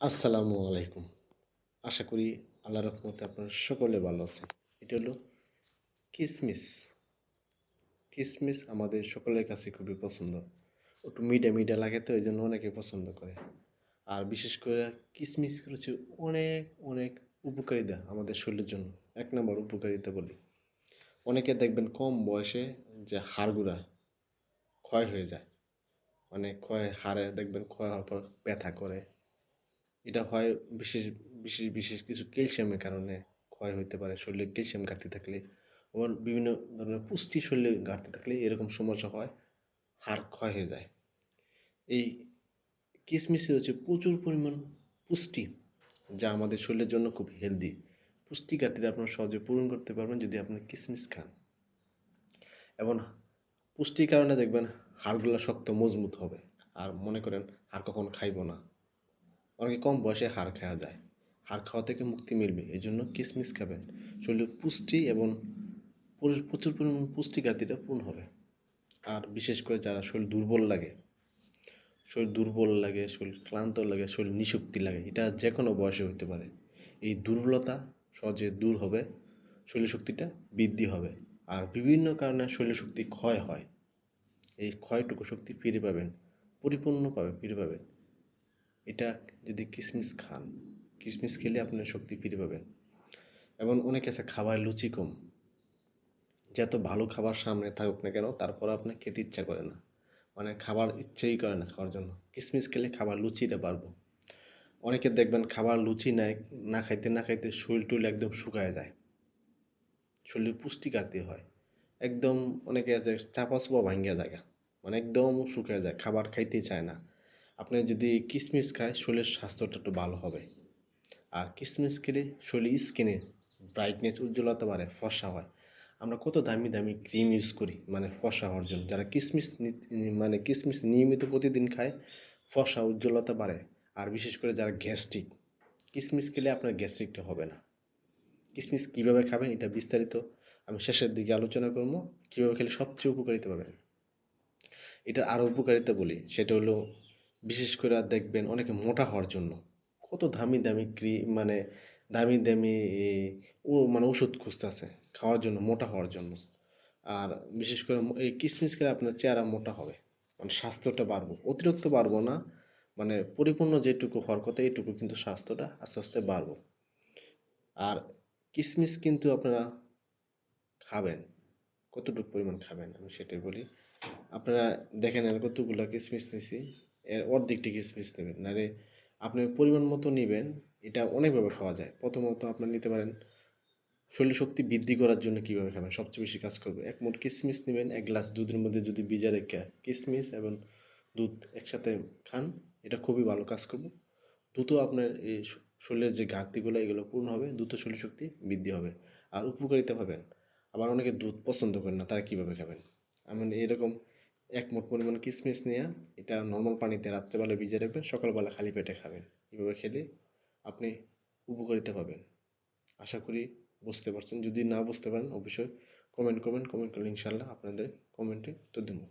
আসসালামু আলাইকুম। আশা করি আল্লাহ রহমতে আপনারা সকলে ভালো আছেন। এটা হলো কিসমিস। কিসমিস আমাদের সকলের কাছে খুবই পছন্দ। একটু মিডা মিডা লাগে তো এই জন্য অনেকে পছন্দ করে। আর বিশেষ করে কিসমিস হচ্ছে অনেক অনেক উপকারিতা আমাদের শরীরের জন্য। এক নম্বর উপকারিতা বলি। অনেকে দেখবেন কম বয়সে যে হাড়গুড়া ক্ষয় হয়ে যায়। মানে ক্ষয়, হাড়ে দেখবেন ক্ষয় হওয়ার পর ব্যথা করে। এটা হয় বিশেষ বিশেষ বিশেষ কিছু ক্যালসিয়ামের কারণে ক্ষয় হতে পারে। শরীরে ক্যালসিয়াম ঘাটতি থাকলে আবার বিভিন্ন ধরনের পুষ্টি শরীরে ঘাটতি থাকলে এরকম সমস্যা হয়, হাড় ক্ষয় হয়ে যায়। এই কিশমিশে হচ্ছে প্রচুর পরিমাণ পুষ্টি, যা আমাদের শরীরের জন্য খুব হেলদি পুষ্টি ঘাটতিটা আপনারা সহজে পূরণ করতে পারবেন যদি আপনি কিশমিশ খান। এবং পুষ্টির কারণে দেখবেন হাড়গুলো শক্ত, মজবুত হবে। আর মনে করেন হাড় কখন খাইব না। অনেকে কম বয়সে হাড় খাওয়া যায়। হাড় খাওয়া থেকে মুক্তি মিলবে এই জন্য কিশমিশ খাবেন। শরীরে পুষ্টি এবং প্রচুর পরিমাণ পুষ্টি ঘাটতিটা পূর্ণ হবে। আর বিশেষ করে যারা শরীর দুর্বল লাগে, শরীর দুর্বল লাগে, শরীর ক্লান্ত লাগে, শরীর নিশক্তি লাগে, এটা যে কোনো বয়সে হতে পারে। এই দুর্বলতা সহজে দূর হবে, শরীর শক্তিটা বৃদ্ধি হবে। আর বিভিন্ন কারণে শরীর শক্তি ক্ষয় হয়। এই ক্ষয়টুকু শক্তি ফিরে পাবেন পরিপূর্ণ পাবে ফিরে পাবেন। এটা যদি কিশমিশ খান কিশমিশ খেলে আপনার শক্তি ফিরে পাবেন। এবং অনেক আছে খাবার লুচি কম। যত ভালো খাবার সামনে থাকুক না কেন তারপর আপনার খেতে ইচ্ছা করে না। মানে খাবার ইচ্ছেই করে না খাওয়ার জন্য। কিশমিশ খেলে খাবার লুচিটা পারব অনেকে দেখবেন খাবার লুচি নাই না খাইতে না খাইতে শরীর টুল একদম শুকায় যায়। শরীরে পুষ্টি হয়। একদম অনেকে আছে চাপা চাপা ভাঙ্গিয়া জায়গা। মানে একদম শুকিয়ে যায়, খাবার খাইতেই চায় না। আপনি যদি কিশমিশ খায়, শরীরের স্বাস্থ্যটা একটু ভালো হবে। আর কিশমিশ খেলে শরীর স্কিনে ব্রাইটনেস উজ্জ্বলতা বাড়ে, ফসা হয়। আমরা কত দামি দামি ক্রিম ইউজ করি মানে ফসা হওয়ার জন্য। যারা কিশমিশ মানে কিশমিশ নিয়মিত প্রতিদিন খায়, ফসা, উজ্জ্বলতা বাড়ে। আর বিশেষ করে যারা গ্যাস্ট্রিক কিশমিশ খেলে আপনার গ্যাস্ট্রিকটা হবে না। কিশমিশ কীভাবে খাবেন এটা বিস্তারিত আমি শেষের দিকে আলোচনা করব। কীভাবে খেলে সবচেয়ে উপকারিতা পাবেন? এটার আরও উপকারিতা বলি, সেটা হলো বিশেষ করে দেখবেন অনেকে মোটা হওয়ার জন্য। কত দামি দামি ক্রি মানে দামি দামি ও মানে ওষুধ খুঁজতেছে খাওয়ার জন্য, মোটা হওয়ার জন্য। আর বিশেষ করে এই কিশমিশ খেলে আপনার চেহারা মোটা হবে। মানে স্বাস্থ্যটা বাড়বো। অতিরিক্ত বাড়বো না মানে পরিপূর্ণ যেটুকু হওয়ার কথা এইটুকু কিন্তু স্বাস্থ্যটা আস্তে আস্তে বাড়বো। আর কিশমিশ কিন্তু আপনারা খাবেন, কতটুকু পরিমাণ খাবেন আমি সেটাই বলি। আপনারা দেখেন আর কতগুলো কিশমিশ নিয়েছি এর অর্ধেকটি কিশমিশ নেবেন। নারে আপনি পরিমাণ মতো নেবেন, এটা অনেকভাবে খাওয়া যায়। প্রথমত আপনার নিতে পারেন, শরীর শক্তি বৃদ্ধি করার জন্য কীভাবে খাবেন? সবচেয়ে বেশি কাজ করবে। এক মোট কিশমিশ নেবেন, এক গ্লাস দুধের মধ্যে যদি ভিজা রেখে কিশমিশ এবং দুধ একসাথে খান, এটা খুবই ভালো কাজ করবে। দ্রুত আপনার এই শরীরের যে ঘাটতিগুলো, এগুলো পূর্ণ হবে, দ্রুত শরীর শক্তি বৃদ্ধি হবে। আর উপকারিতা পাবেন। আবার অনেকে দুধ পছন্দ করেন না, তারা কীভাবে খাবেন? আমি এরকম এক মোট পরিমাণ কিশমিশ নিয়ে এটা নর্মাল পানিতে রাত্রেবেলা ভিজে রাখবেন, সকালবেলা খালি পেটে খাবেন। এভাবে খেলে আপনি উপকারিতা পাবেন। আশা করি বুঝতে পারছেন। যদি না বুঝতে পারেন, অবশ্যই কমেন্ট কমেন্ট কমেন্ট করলে ইনশাল্লাহ আপনাদের কমেন্টে উত্তর দেবো।